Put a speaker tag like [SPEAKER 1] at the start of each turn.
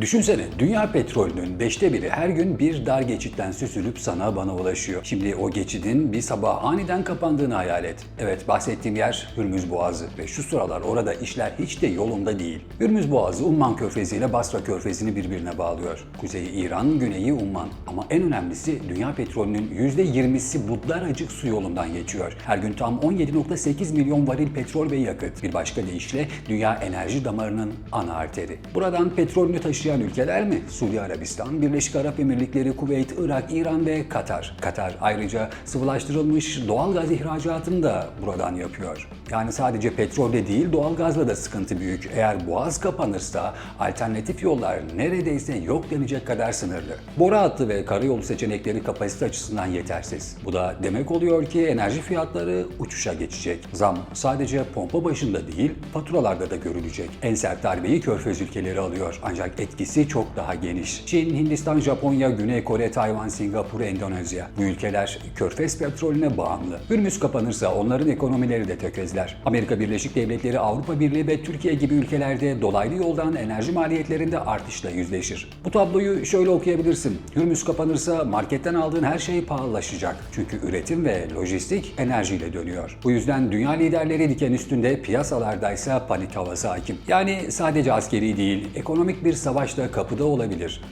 [SPEAKER 1] Düşünsene dünya petrolünün beşte biri her gün bir dar geçitten süzülüp sana bana ulaşıyor. Şimdi o geçidin bir sabah aniden kapandığını hayal et. Evet bahsettiğim yer Hürmüz Boğazı ve şu sıralar orada işler hiç de yolunda değil. Hürmüz Boğazı Umman Körfezi ile Basra Körfezi'ni birbirine bağlıyor. Kuzeyi İran, güneyi Umman. Ama en önemlisi dünya petrolünün %20'si Budlaracık su yolundan geçiyor. Her gün tam 17.8 milyon varil petrol ve yakıt. Bir başka deyişle dünya enerji damarının ana arteri. Buradan petrolünü taşıyan ülkeler mi? Suudi Arabistan, Birleşik Arap Emirlikleri, Kuveyt, Irak, İran ve Katar. Katar ayrıca sıvılaştırılmış doğal gaz ihracatını da buradan yapıyor. Yani sadece petrolde değil doğalgazla da sıkıntı büyük. Eğer boğaz kapanırsa alternatif yollar neredeyse yok denecek kadar sınırlı. Bora hattı ve karayolu seçenekleri kapasite açısından yetersiz. Bu da demek oluyor ki enerji fiyatları uçuşa geçecek. Zam sadece pompa başında değil faturalarda da görülecek. En sert darbeyi körfez ülkeleri alıyor ancak etkisi çok daha geniş. Çin, Hindistan, Japonya, Güney Kore, Tayvan, Singapur, Endonezya. Bu ülkeler körfez petrolüne bağımlı. Hürmüz kapanırsa onların ekonomileri de tökezler. Amerika Birleşik Devletleri, Avrupa Birliği ve Türkiye gibi ülkelerde dolaylı yoldan enerji maliyetlerinde artışla yüzleşir. Bu tabloyu şöyle okuyabilirsin. Hürmüz kapanırsa marketten aldığın her şey pahalılaşacak. Çünkü üretim ve lojistik enerjiyle dönüyor. Bu yüzden dünya liderleri diken üstünde piyasalardaysa panik havası hakim. Yani sadece askeri değil, ekonomik bir savaş da kapıda olabilir.